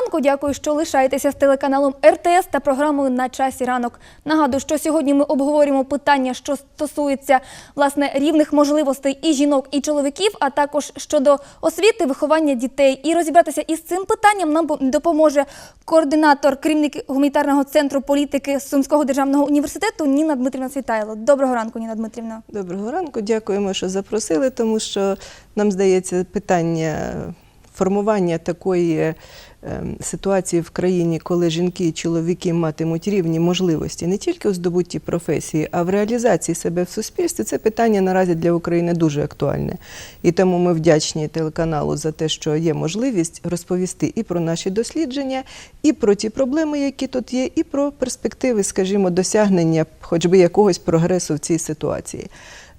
ранку. Дякую, що лишаєтеся з телеканалом РТС та програмою на часі ранок. Нагадую, що сьогодні ми обговорюємо питання, що стосується власне рівних можливостей і жінок, і чоловіків, а також щодо освіти, виховання дітей. І розібратися із цим питанням нам допоможе координатор, керівник гуманітарного центру політики Сумського державного університету Ніна Дмитрівна Світайло. Доброго ранку, Ніна Дмитрівна. Доброго ранку, дякуємо, що запросили, тому що нам здається питання формування такої ем, ситуації в країні, коли жінки і чоловіки матимуть рівні можливості не тільки у здобутті професії, а в реалізації себе в суспільстві. Це питання наразі для України дуже актуальне. І тому ми вдячні телеканалу за те, що є можливість розповісти і про наші дослідження, і про ті проблеми, які тут є, і про перспективи, скажімо, досягнення хоч би якогось прогресу в цій ситуації.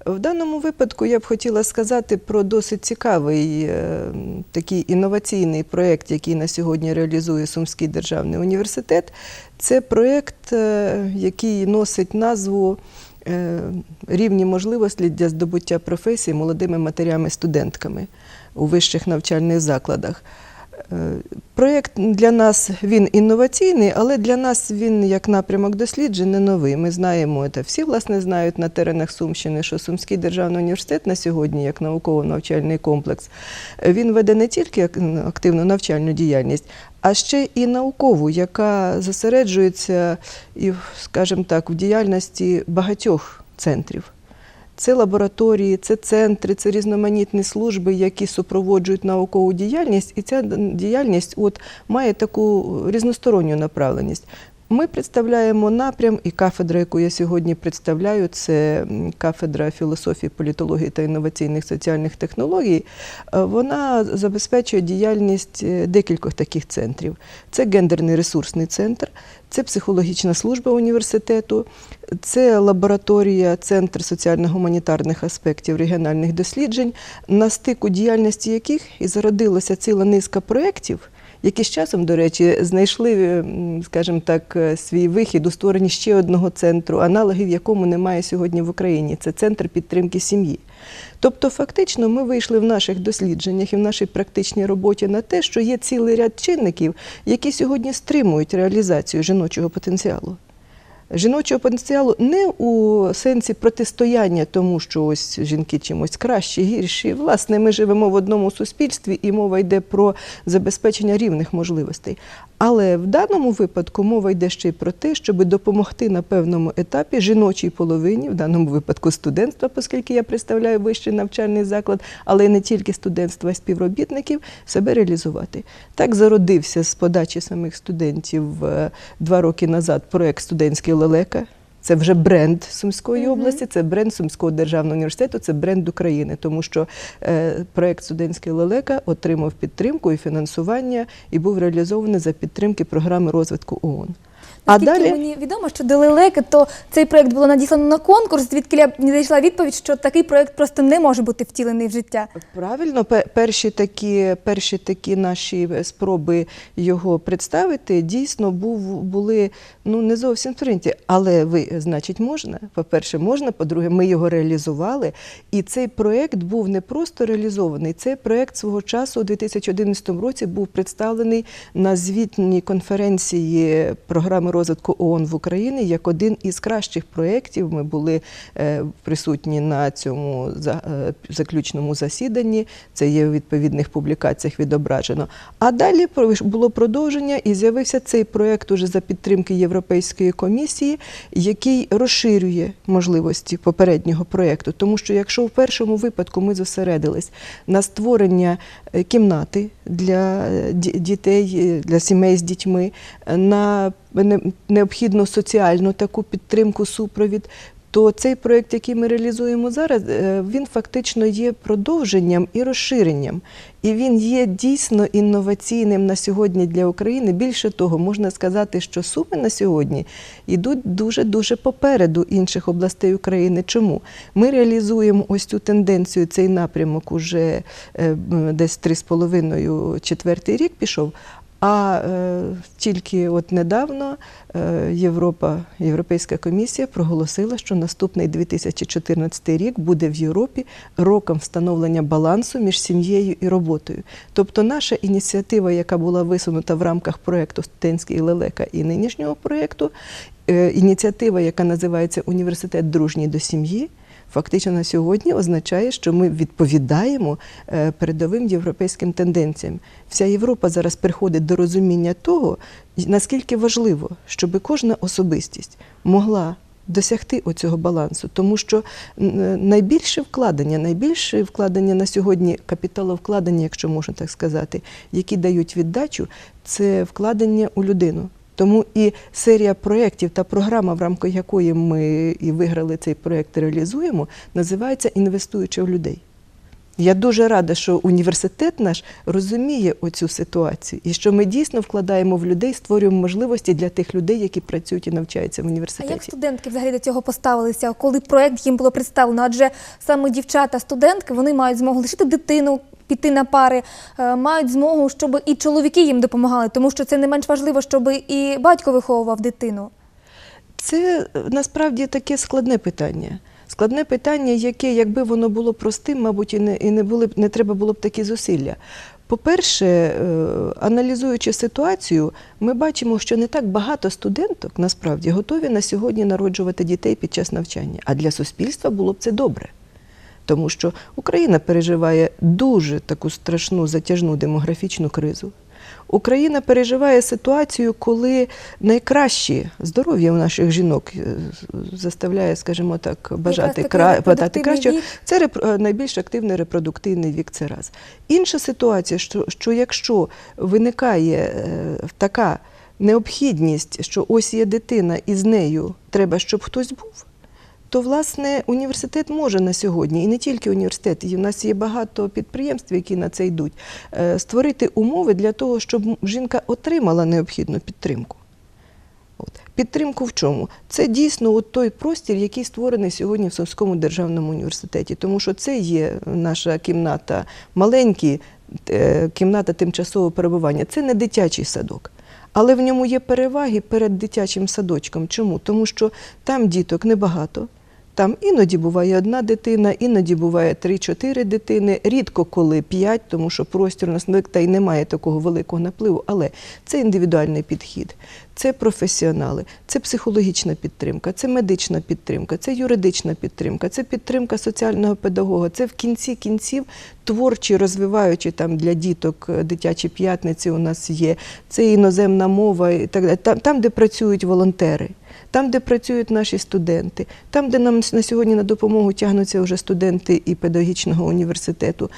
В даному випадку я б хотіла сказати про досить цікавий е, такий інноваційний проєкт, який на сьогодні реалізує Сумський державний університет. Це проєкт, е, який носить назву е, Рівні можливості для здобуття професії молодими матерями-студентками у вищих навчальних закладах. Е, Проєкт для нас він інноваційний, але для нас він як напрямок досліджень не новий. Ми знаємо це. Всі власне знають на теренах Сумщини, що Сумський державний університет на сьогодні, як науково-навчальний комплекс, він веде не тільки активну навчальну діяльність, а ще і наукову, яка зосереджується і, скажімо так, в діяльності багатьох центрів. Це лабораторії, це центри, це різноманітні служби, які супроводжують наукову діяльність, і ця діяльність от має таку різносторонню направленість. Ми представляємо напрям, і кафедра, яку я сьогодні представляю, це кафедра філософії, політології та інноваційних соціальних технологій. Е, Вона забезпечує діяльність е, декількох таких центрів. Це гендерний ресурсний центр, це психологічна служба університету, це лабораторія, центр соціально-гуманітарних аспектів регіональних досліджень, на стику діяльності яких і зародилася ціла низка проєктів, які з часом, до речі, знайшли, скажімо так, е, свій вихід у створенні ще одного центру, аналогів якому немає сьогодні в Україні. Це центр підтримки сім'ї. Тобто, фактично, ми вийшли в наших дослідженнях і в нашій практичній роботі на те, що є цілий ряд чинників, які сьогодні стримують реалізацію жіночого потенціалу. Жіночого потенціалу не у сенсі протистояння тому, що ось жінки чимось кращі, гірші. Власне, ми живемо в одному суспільстві, і мова йде про забезпечення рівних можливостей. Але в даному випадку мова йде ще й про те, щоб допомогти на певному етапі жіночій половині, в даному випадку студентства, оскільки я представляю вищий навчальний заклад, але не тільки студентства, а й співробітників, себе реалізувати. Так зародився з подачі самих студентів е, два роки назад проект студентський лелека. Це вже бренд Сумської області, це бренд Сумського державного університету, це бренд України, тому що е, проект студентський лелека отримав підтримку і фінансування і був реалізований за підтримки програми розвитку ООН. А Наскільки далі мені відомо, що до лелеки, то цей проект було надіслано на конкурс, звідки я не зайшла відповідь, що такий проект просто не може бути втілений в життя. Правильно, перші такі, перші такі наші спроби його представити дійсно був, були ну не зовсім прийняті. Але ви, значить, можна. По-перше, можна. По-друге, ми його реалізували. І цей проект був не просто реалізований. Цей проект свого часу у 2011 році був представлений на звітній конференції програми розвитку ООН в Україні як один із кращих проєктів. Ми були е, присутні на цьому е, заключному засіданні. Це є у відповідних публікаціях відображено. А далі було продовження і з'явився цей проєкт уже за підтримки Європейської комісії, який розширює можливості попереднього проєкту. Тому що якщо в першому випадку ми зосередились на створення е, кімнати для дітей, для сімей з дітьми, на необхідну соціальну таку підтримку, супровід. То цей проєкт, який ми реалізуємо зараз, е, він фактично є продовженням і розширенням. І він є дійсно інноваційним на сьогодні для України. Більше того, можна сказати, що суми на сьогодні йдуть дуже-дуже попереду інших областей України. Чому? Ми реалізуємо ось цю тенденцію, цей напрямок уже е, десь три з половиною четвертий рік пішов. А е, тільки от недавно е, Європа, Європейська комісія проголосила, що наступний 2014 рік буде в Європі роком встановлення балансу між сім'єю і роботою. Тобто наша ініціатива, яка була висунута в рамках проєкту Студентський лелека і нинішнього проєкту, е, ініціатива, яка називається Університет дружній до сім'ї. Фактично на сьогодні означає, що ми відповідаємо е, передовим європейським тенденціям. Вся Європа зараз приходить до розуміння того, наскільки важливо, щоб кожна особистість могла досягти оцього балансу, тому що найбільше вкладення, найбільше вкладення на сьогодні капіталовкладення, якщо можна так сказати, які дають віддачу, це вкладення у людину. Тому і серія проєктів та програма, в рамках якої ми і виграли цей проєкт, реалізуємо, називається Інвестуючи в людей. Я дуже рада, що університет наш розуміє оцю ситуацію і що ми дійсно вкладаємо в людей, створюємо можливості для тих людей, які працюють і навчаються в А університеті. як студентки взагалі до цього поставилися, коли проект їм було представлено? Адже саме дівчата, студентки, вони мають змогу лишити дитину, піти на пари, е, мають змогу, щоб і чоловіки їм допомагали, тому що це не менш важливо, щоб і батько виховував дитину. Це е, насправді таке складне питання. Складне питання, яке, якби воно було простим, мабуть, і не, і не, були не треба було б такі зусилля. По-перше, е, аналізуючи ситуацію, ми бачимо, що не так багато студенток насправді готові на сьогодні народжувати дітей під час навчання. А для суспільства було б це добре. Тому що Україна переживає дуже таку страшну затяжну демографічну кризу. Україна переживає ситуацію, коли найкращі здоров'я у наших жінок е, заставляє, скажімо так, бажати кра... бажати вік. Це реп- найбільш активний репродуктивний вік. Це раз. Інша ситуація, що, що якщо виникає е, така необхідність, що ось є дитина і з нею треба, щоб хтось був. То власне університет може на сьогодні, і не тільки університет, і в нас є багато підприємств, які на це йдуть, е, створити умови для того, щоб жінка отримала необхідну підтримку. От. Підтримку в чому? Це дійсно от той простір, який створений сьогодні в Сумському державному університеті, тому що це є наша кімната маленькі, е, кімната тимчасового перебування. Це не дитячий садок. Але в ньому є переваги перед дитячим садочком. Чому? Тому що там діток небагато. Там іноді буває одна дитина, іноді буває 3-4 дитини, рідко коли 5, тому що простір у нас та й немає такого великого напливу. Але це індивідуальний підхід, це професіонали, це психологічна підтримка, це медична підтримка, це юридична підтримка, це підтримка соціального педагога. Це в кінці кінців творчі, розвиваючі там для діток е, дитячі п'ятниці у нас є. Це іноземна мова і так далі. Там, там де працюють волонтери там, де працюють наші студенти, там, де нам на сьогодні на допомогу тягнуться вже студенти і педагогічного університету.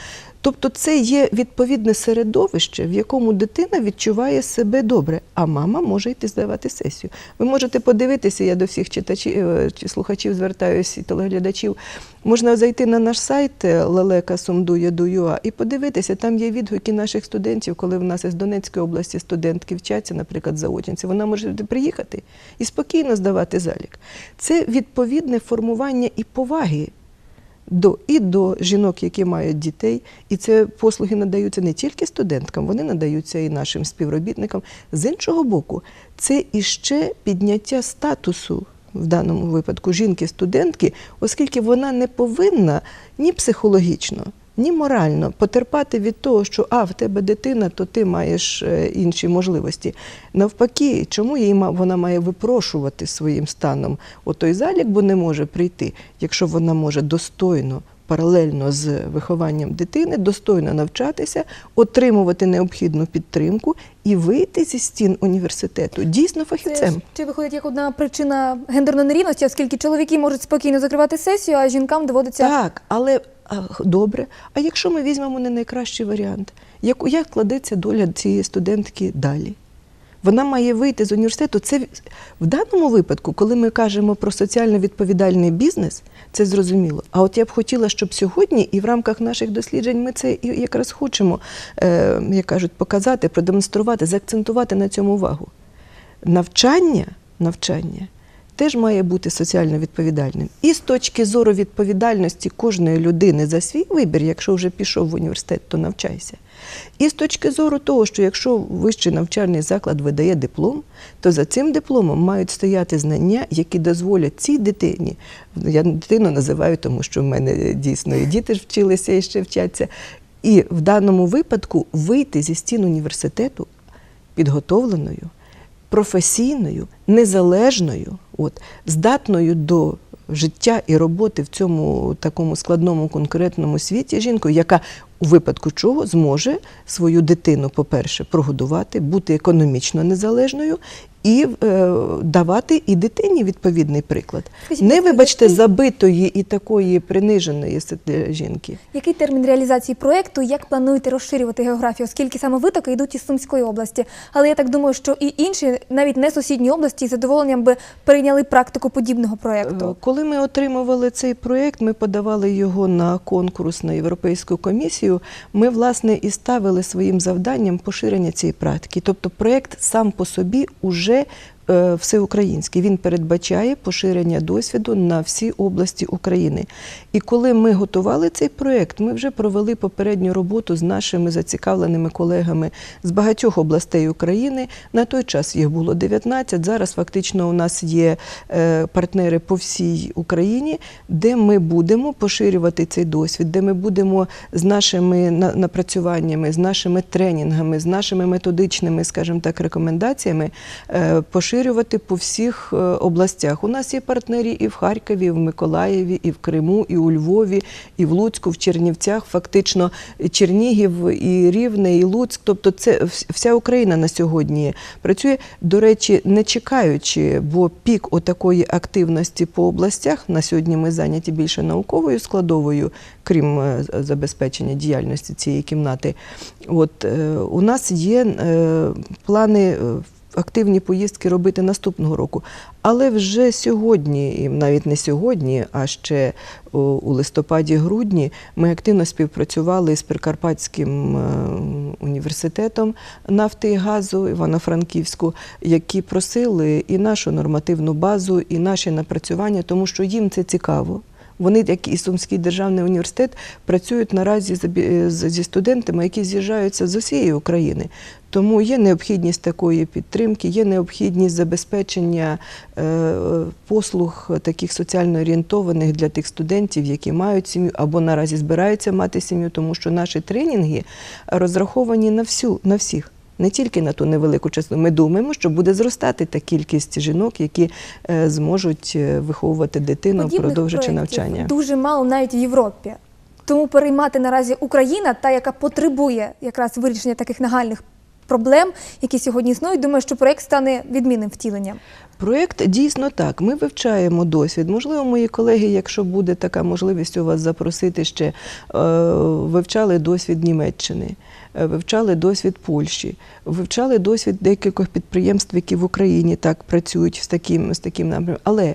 Тобто це є відповідне середовище, в якому дитина відчуває себе добре, а мама може йти здавати сесію. Ви можете подивитися, я до всіх читачів е, чи слухачів звертаюся і телеглядачів. Можна зайти на наш сайт е, leleka.sumdu.edu.ua і подивитися, там є відгуки наших студентів, коли в нас із Донецької області студентки вчаться, наприклад, заочинці. Вона може приїхати і спокійно здавати залік. Це відповідне формування і поваги до, і до жінок, які мають дітей. І це послуги надаються не тільки студенткам, вони надаються і нашим співробітникам. З іншого боку, це іще підняття статусу. В даному випадку жінки-студентки, оскільки вона не повинна ні психологічно, ні морально потерпати від того, що а в тебе дитина, то ти маєш е, інші можливості. Навпаки, чому їй вона має випрошувати своїм станом отой залік, бо не може прийти, якщо вона може достойно. Паралельно з вихованням дитини достойно навчатися, отримувати необхідну підтримку і вийти зі стін університету дійсно Це фахівцем. ж чи виходить як одна причина гендерної нерівності, оскільки чоловіки можуть спокійно закривати сесію, а жінкам доводиться Так, але добре. А якщо ми візьмемо не найкращий варіант, як, як кладеться доля цієї студентки далі? Вона має вийти з університету. Це в- даному випадку, коли ми кажемо про соціально відповідальний бізнес, це зрозуміло. А от я б хотіла, щоб сьогодні і в рамках наших досліджень ми це якраз хочемо, е, як кажуть, показати, продемонструвати, заакцентувати на цьому увагу. Навчання, навчання теж має бути соціально відповідальним. І з точки зору відповідальності кожної людини за свій вибір, якщо вже пішов в університет, то навчайся. І з точки зору того, що якщо вищий навчальний заклад видає диплом, то за цим дипломом мають стояти знання, які дозволять цій дитині. Я дитину називаю, тому що в мене дійсно і діти вчилися і ще вчаться. І в даному випадку вийти зі стін університету підготовленою, професійною, незалежною, от, здатною до життя і роботи в цьому такому складному конкретному світі жінкою, яка у випадку чого зможе свою дитину, по-перше, прогодувати, бути економічно незалежною і е, давати і дитині відповідний приклад. Скажіть, Не вибачте, який- забитої і такої приниженої с- жінки. Який термін реалізації проєкту? Як плануєте розширювати географію? Оскільки саме витоки йдуть із Сумської області. Але я так думаю, що і інші, навіть не сусідні області, з задоволенням би прийняли практику подібного проєкту. Е, Коли ми отримували цей проєкт, ми подавали його на конкурс на Європейську комісію. Ми, власне, і ставили своїм завданням поширення цієї практики. Тобто проєкт сам по собі уже е, всеукраїнський. Він передбачає поширення досвіду на всі області України. І коли ми готували цей проєкт, ми вже провели попередню роботу з нашими зацікавленими колегами з багатьох областей України. На той час їх було 19. Зараз фактично у нас є е, партнери по всій Україні, де ми будемо поширювати цей досвід, де ми будемо з нашими напрацюваннями, з нашими тренінгами, з нашими методичними, скажімо так, рекомендаціями е, поширювати по всіх е, областях. У нас є партнери і в Харкові, і в Миколаєві, і в Криму, і у Львові, і в Луцьку, в Чернівцях. Фактично Чернігів, і Рівне, і Луцьк. Тобто, це вся Україна на сьогодні працює. До речі, не чекаючи, бо пік отакої активності по областях на сьогодні ми зайняті більше науковою складовою, крім е, забезпечення діяльності цієї кімнати. От е, у нас є плани. Активні поїздки робити наступного року. Але вже сьогодні, і навіть не сьогодні, а ще у листопаді-грудні, ми активно співпрацювали з Прикарпатським е, університетом нафти і газу Івано-Франківську, які просили і нашу нормативну базу, і наші напрацювання, тому що їм це цікаво. Вони, як і Сумський державний університет, працюють наразі зі студентами, які з'їжджаються з усієї України. Тому є необхідність такої підтримки, є необхідність забезпечення е, послуг таких соціально орієнтованих для тих студентів, які мають сім'ю або наразі збираються мати сім'ю, тому що наші тренінги розраховані на всю на всіх. Не тільки на ту невелику частину. Ми думаємо, що буде зростати та кількість жінок, які е, зможуть е, виховувати дитину, Подібних продовжуючи навчання. Дуже мало навіть в Європі. Тому переймати наразі Україна, та яка потребує якраз вирішення таких нагальних проблем, які сьогодні існують. Думаю, що проєкт стане відмінним втіленням. Проєкт дійсно так. Ми вивчаємо досвід. Можливо, мої колеги, якщо буде така можливість у вас запросити ще, е, вивчали досвід Німеччини, е, вивчали досвід Польщі, вивчали досвід декількох підприємств, які в Україні так працюють з таким, з таким напрямком. Але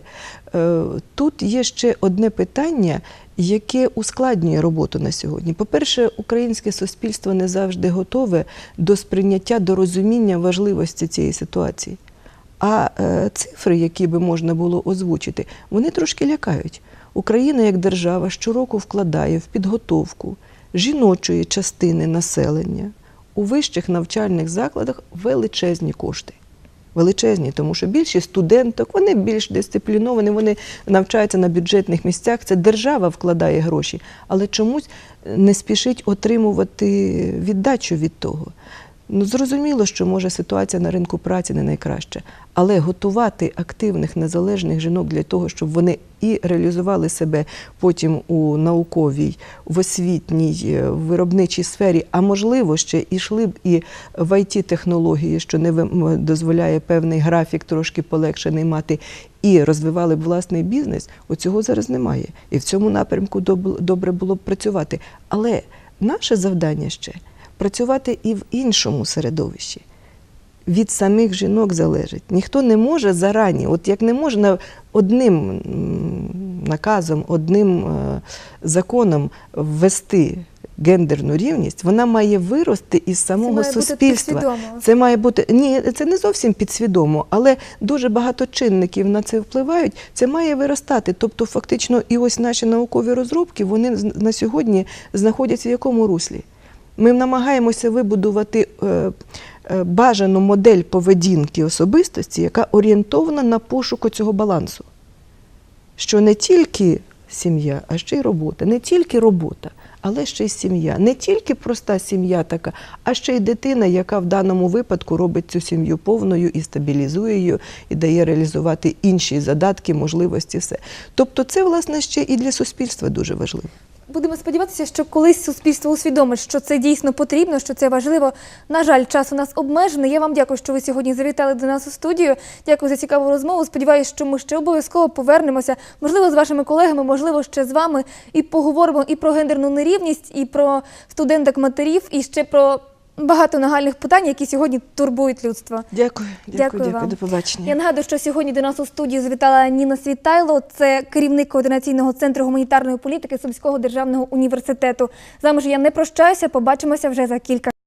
е, тут є ще одне питання, яке ускладнює роботу на сьогодні. По-перше, українське суспільство не завжди готове до сприйняття, до розуміння важливості цієї ситуації. А е, цифри, які би можна було озвучити, вони трошки лякають. Україна як держава щороку вкладає в підготовку жіночої частини населення у вищих навчальних закладах величезні кошти. Величезні, тому що більшість студенток, вони більш дисципліновані, вони навчаються на бюджетних місцях. Це держава вкладає гроші, але чомусь не спішить отримувати віддачу від того. Ну, зрозуміло, що може ситуація на ринку праці не найкраща, але готувати активних незалежних жінок для того, щоб вони і реалізували себе потім у науковій, в освітній, е, в виробничій сфері, а можливо, ще йшли б і в it технології, що не дозволяє певний графік трошки полегшений мати, і розвивали б власний бізнес. Оцього зараз немає. І в цьому напрямку доб- добре було б працювати. Але наше завдання ще працювати і в іншому середовищі. Від самих жінок залежить. Ніхто не може зарані, от як не можна одним наказом, одним е, законом ввести гендерну рівність, вона має вирости із самого має суспільства. підсвідомо. Це має бути ні, це не зовсім підсвідомо, але дуже багато чинників на це впливають. Це має виростати. Тобто, фактично, і ось наші наукові розробки вони на сьогодні знаходяться в якому руслі. Ми намагаємося вибудувати е, е, бажану модель поведінки особистості, яка орієнтована на пошуку цього балансу. Що не тільки сім'я, а ще й робота, не тільки робота, але ще й сім'я. Не тільки проста сім'я така, а ще й дитина, яка в даному випадку робить цю сім'ю повною і стабілізує її, і дає реалізувати інші задатки, можливості, все. Тобто, це, власне, ще і для суспільства дуже важливо. Будемо сподіватися, що колись суспільство усвідомить, що це дійсно потрібно, що це важливо. На жаль, час у нас обмежений. Я вам дякую, що ви сьогодні завітали до нас у студію. Дякую за цікаву розмову. Сподіваюся, що ми ще обов'язково повернемося. Можливо, з вашими колегами, можливо, ще з вами і поговоримо і про гендерну нерівність, і про студенток матерів, і ще про багато нагальних питань, які сьогодні турбують людство. Дякую, дякую, Дякую дякую. До побачення. Я нагадую, що сьогодні до нас у студії звітала Ніна Світайло, це керівник координаційного центру гуманітарної політики Сумського державного університету. З вами ж я не прощаюся. Побачимося вже за кілька.